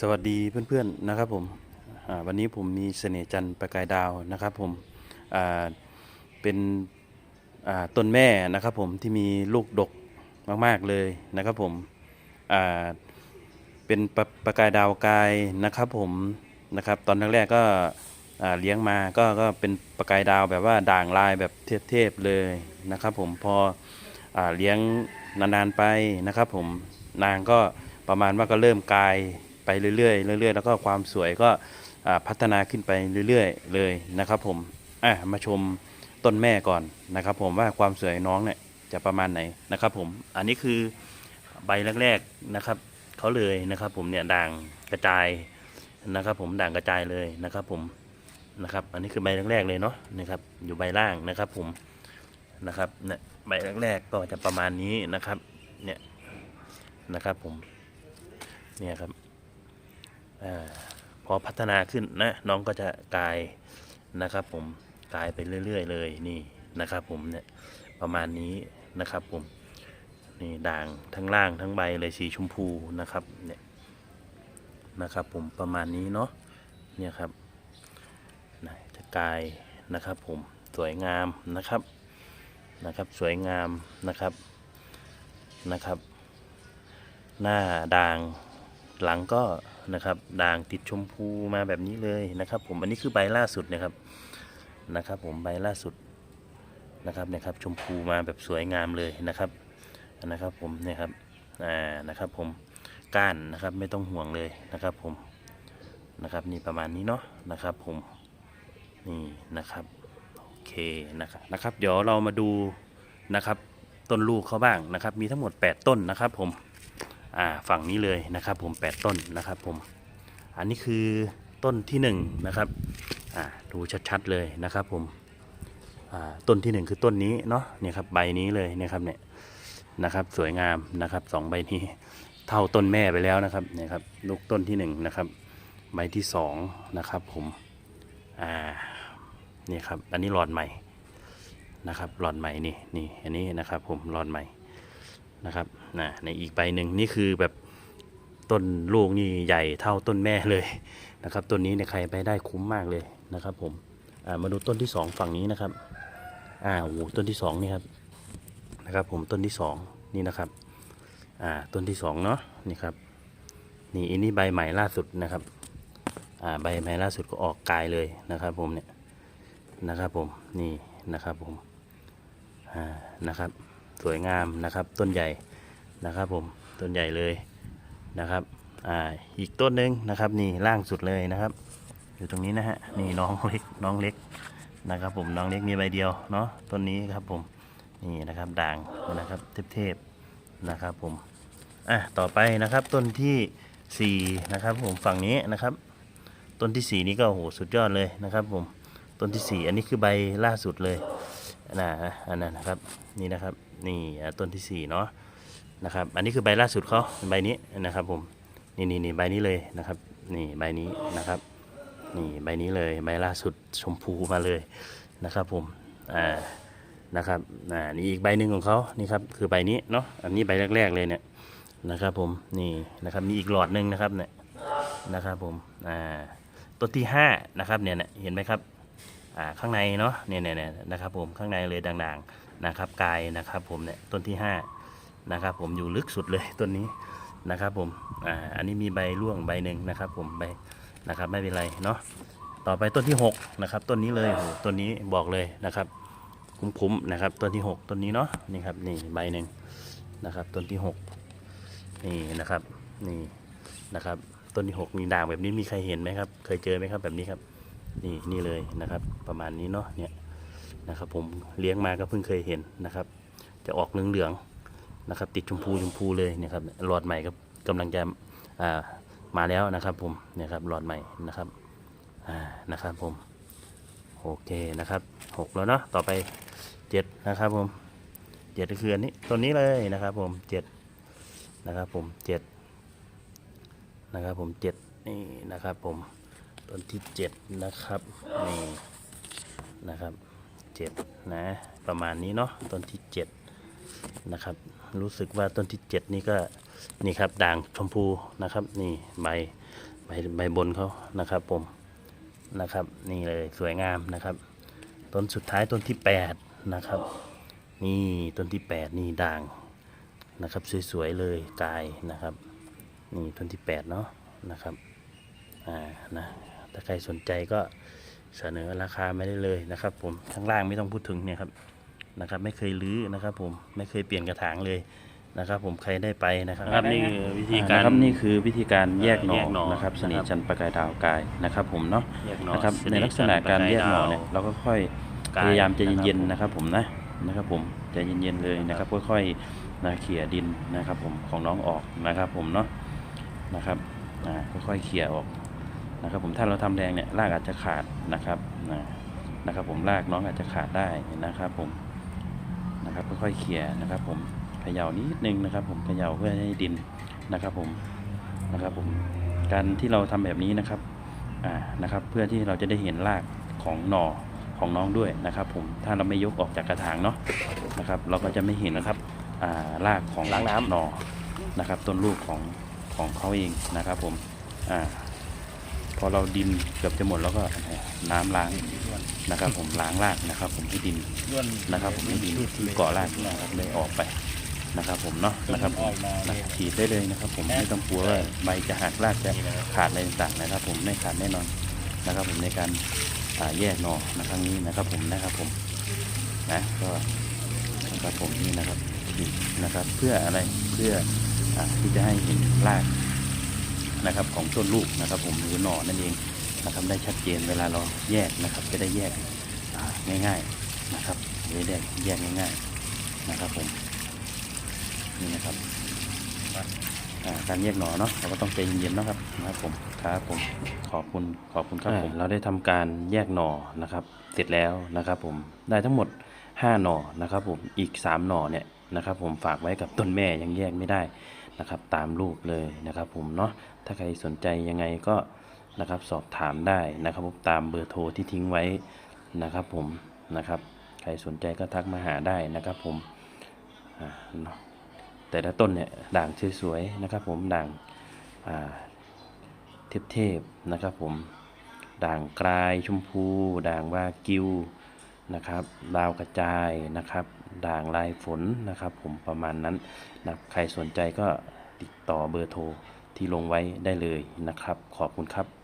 สวัสดีเพื่อนๆนะครับผมวันนี้ผมมีเสน่ห์จันทร์ประกายดาวนะครับผมเป็นต้นแม่นะครับผมที่มีลูกดกมากๆเลยนะครับผมเป็นประประกายดาวกายนะครับผมนะครับตอนแรกๆก็เลี้ยงมาก็ก็เป็นประกายดาวแบบว่าด่างลายแบบเทพๆเลยนะครับผมพออเลี้ยงนานๆไปนะครับผมนางก็ประมาณว่าก็เริ่มกาย ไปเรื่อยๆเรื่อยๆ แล้วก็ความสวยก็พัฒนาขึ้นไปเรื่อยๆ เลยนะครับผมอะมาชมต้นแม่ก่อนนะครับ ผมว่าความสวยน้องเนี่ยจะประมาณไหนนะครับ ผมอันนี้คือใบแรกๆนะครับเขาเลยนะครับ ผมเนี่ยด่างกระจายนะครับ ผมด่างกระจายเลยนะครับ ผมนะครับ อันนี้คือใบแรกๆเลยเนาะนะครับ อยู่ใบล่างนะครับ ผมนะครับเนี่ยใบแรกๆก็จะประมาณนี้นะครับ เนี่ยนะครับผมเนี่ยครับ พอพัฒนาขึ้นนะน้องก็จะกลายนะครับผมกลายไปเรื่อย ๆ เลยนี่นะครับผมเนี่ยประมาณนี้นะครับผมนี่ด่างทั้งล่างทั้งใบเลยสีชมพูนะครับเนี่ยนะครับผมประมาณนี้เนาะเนี่ยครับจะกลายนะครับผมสวยงามนะครับนะครับสวยงามนะครับนะครับ หน้าด่างหลังก็ นะครับด่างติดชมพูมาแบบนี้เลยนะครับ ผมอันนี้คือใบล่าสุดนะครับนะครับ ผมใบล่าสุดนะครับนี่ยครับชมพูมาแบบสวยงามเลยนะครับนะครับผมเนี่ยครับอ่านะครับ ผมก้านนะครับไม่ต้องห่วงเลยนะครับ ผมนะครับนี่ประมาณนี้เนาะนะครับ ผมนี่นะครับโอเคนะครับนะครับ เดี๋ยวเรามาดูนะครับต้นลูกเขาบ้างนะครับ มีทั้งหมด 8 ต้นนะครับ ผม ฝั่งนี้เลยนะครับผม 8 ต้นนะครับผม อันนี้คือต้นที่1นะครับดูชัดๆเลยนะครับผมต้นที่ 1 คือต้นนี้เนาะเนี่ยครับใบนี้เลยนะครับเนี่ยนะครับสวยงามนะครับสองใบนี้เท่าต้นแม่ไปแล้วนะครับเนี่ยครับลูกต้นที่1นะครับใบที่2นะครับผมอ่านี่ครับอันนี้หลอดใหม่นะครับหลอดใหม่นี่นี่อันนี้นะครับผมหลอดใหม่ นะครับนะในอีกใบหนึ่งนี่คือแบบต้นลูกนี่ใหญ่เท่าต้นแม่เลยนะครับต้นนี้เนี่ยใครไปได้คุ้มมากเลยนะครับผมมาดูต้นที่สองฝั่งนี้นะครับอ่าโอ้โหต้นที่สองนี่ครับนะครับผมต้นที่สองนี่นะครับอ่าต้นที่สองเนาะนี่ครับนี่อันนี้ใบใหม่ล่าสุดนะครับอ่าใบใหม่ล่าสุดก็ออกกายเลยนะครับผมเนี่ยนะครับผมนี่นะครับผมอ่านะครับ สวยงามนะครับ ต้นใหญ่นะครับผมต้นใหญ่เลยนะครับอ่าอีกต้นหนึ่งนะครับ นี่ล่างสุดเลยนะครับ อยู่ตรงนี้นะฮะนี่น้องเล็กน้องเล็กนะครับ ผมน้องเล็กมีใบเดียวเนาะต้นนี้ครับผมนี่นะครับด่างนะครับเทพๆนะครับผมอะต่อไปนะครับต้นที่สี่นะครับผมฝั่งนี้นะครับ ต้นที่สี่นี้ก็โอ้โหสุดยอดเลยนะครับผมต้นที่สี่อันนี้คือใบล่าสุดเลยนะอันนั้นนะครับนี่นะครับ นี่ต้นที่สี่เนาะนะครับอันนี้คือใบล่าสุดเขาใบนี้นะครับผมนี่นี่นี่ใบนี้เลยนะครับนี่ใบนี้นะครับนี่ใบนี้เลยใบล่าสุดชมพูมาเลยนะครับผมอ่านะครับอ่านี่อีกใบหนึ่งของเขานี่ครับคือใบนี้เนาะอันนี้ใบแรก ๆเลยเนี่ยนะครับผมนี่นะครับมีอีกหลอดหนึ่งนะครับเนี่ยนะครับผมอ่าต้นที่ห้านะครับเนี่ยเห็นไหมครับอ่าข้างในเนาะเนี่ยเนี่ยเนี่ยนะครับผมข้างในเลยด่างๆ นะครับกายนะครับผมเนี่ยต้นที่5นะครับผมอยู่ลึกสุดเลยต้นนี้นะครับผมอ่าอันนี้มีใบร่วงใบหนึ่งนะครับผมใบนะครับไม่เป็นไรเนาะต่อไปต้นที่6นะครับต้นนี้เลยโหต้นนี้บอกเลยนะครับคุ้มๆนะครับต้นที่ 6ต้นนี้เนาะนี่ครับนี่ใบหนึ่งนะครับต้นที่ 6 นี่นะครับนี่นะครับต้นที่ 6 มีด่างแบบนี้มีใครเห็นไหมครับ เคยเจอไหมครับแบบนี้ครับ นี่นี่เลยนะครับ ประมาณนี้เนาะเนี่ย นะครับ ผมเลี้ยงมาก็เพิ่งเคยเห็นนะครับ จะออกเหลืองๆนะครับ ติดชมพูชมพูเลยนี่ยครับหลอดใหม่ก็กำลังจะมาแล้วนะครับผมเนี่ยครับหลอดใหม่นะครับนะครับผมโอเคนะครับหกแล้วเนาะต่อไปเจ็ดนะครับผมเจ็ดก็คืออันนี้ตัวนี้เลยนะครับ ผมเจ็ดนะครับ ผมเจ็ดนะครับผมเจ็ดนี่นะครับ ผมต้นที่เจ็ดนะครับนี่นะครับ เจ็ดนะประมาณนี้เนาะต้นที่เจ็ดนะครับ รู้สึกว่าต้นที่เจ็ดนี่ก็นี่ครับด่างชมพูนะครับนี่ใบใบใบบนเขานะครับผมนะครับนี่เลยสวยงามนะครับ ต้นสุดท้ายต้นที่แปดนะครับ นี่ต้นที่แปดนี่ด่างนะครับสวยๆเลยกายนะครับนี่ต้นที่แปดเนาะนะครับอ่านะถ้าใครสนใจก็ เสนอราคาไม่ได้เลยนะครับ ผมข้างล่างไม่ต้องพูดถึงเนี่ยครับนะครับ ไม่เคยรื้อนะครับ ผมไม่เคยเปลี่ยนกระถางเลยนะครับ ผมใครได้ไปนะครับนี่คือวิธีการนี่คือวิธีการแยกหน่แยกหน่ออนะครับนะครับสนิทจันทร์ประกายดาวกายนะครับ ผมเนาะแยกหน่อนะครับสนิทในลักษณะการแยกหน่อเนี่ยจันทร์ประกายดาวเราก็ค่อยกายพยายามใจนะครับเย็นๆนะครับ ผมนะนะครับ ผมใจเย็นๆเลยนะครับ ค่อยๆนะเขี่ยดินนะครับ ผมของน้องออกนะครับ ผมเนาะนะครับอ่าค่อยๆเขี่ยออก นะครับผมถ้าเราทำแรงเนี่ยรากอาจจะขาดนะครับนะนะครับผมรากน้องอาจจะขาดได้นะครับผมนะครับค่อยๆเขี่ยนะครับ ผมเขย่านิดนึงนะครับ ผมเขย่าเพื่อให้ดินนะครับ ผมนะครับผมการที่เราทำแบบนี้นะครับอ่านะครับ เพื่อที่เราจะได้เห็นรากของหน่อของน้องด้วยนะครับ ผมถ้าเราไม่ยกออกจากกระถางเนาะนะครับ เราก็จะไม่เห็นนะครับอ่ารากของล้างน้ำหน่อนะครับ ต้นลูกของของเขาเองนะครับ ผมอ่า พอเราดินเกือบจะหมดแล้วก็น้ำล้างนะครับ ผมล้างรากนะครับ ผมให้ดินนะครับ ผมให้ดินที่เกาะรากนะครับได้ออกไปนะครับ ผมเนาะนะครับผมนะฉีดได้เลยนะครับ ผมไม่ต้องกลัวว่าใบจะหักรากจะขาดอะไรต่างๆนะครับ ผมไม่ขาดแน่นอนนะครับ ผมในการแยกหนอนะครั้งนี้นะครับ ผมนะครับผมนะก็นะครับผมนี่นะครับฉีดนะครับ เพื่ออะไรเพื่อที่จะให้เห็นราก นะครับของต้นลูกนะครับ ผมหรือหน่อนั่นเองนะครับได้ชัดเจนเวลาเราแยกนะครับ จะได้แยกอ่าง่ายๆนะครับจะได้แยกง่ายๆนะครับผมนี่นะครับอ่าการแยกหน่อเนาะเราก็ต้องใจเย็นๆเนาะครับนะครับผมครับผมขอบคุณขอบคุณครับผมเราได้ทำการแยกหน่อนะครับ เสร็จแล้วนะครับ ผมได้ทั้งหมด 5 หน่อนะครับ ผมอีก 3 หน่อเนี่ยนะครับ ผมฝากไว้กับต้นแม่ยังแยกไม่ได้ นะครับตามรูปเลยนะครับผมเนาะถ้าใครสนใจยังไงก็นะครับสอบถามได้นะครับผมตามเบอร์โทรที่ทิ้งไว้นะครับผมนะครับใครสนใจก็ทักมาหาได้นะครับผมแต่ละต้นเนี่ยด่างสวยๆนะครับผมด่างาเทพๆนะครับผมด่างกลายชมพู ด่างวากิวนะครับดาวกระจายนะครับ ด่างลายฝนนะครับ ผมประมาณนั้นนะครับใครสนใจก็ติดต่อเบอร์โทรที่ลงไว้ได้เลยนะครับ ขอบคุณครับ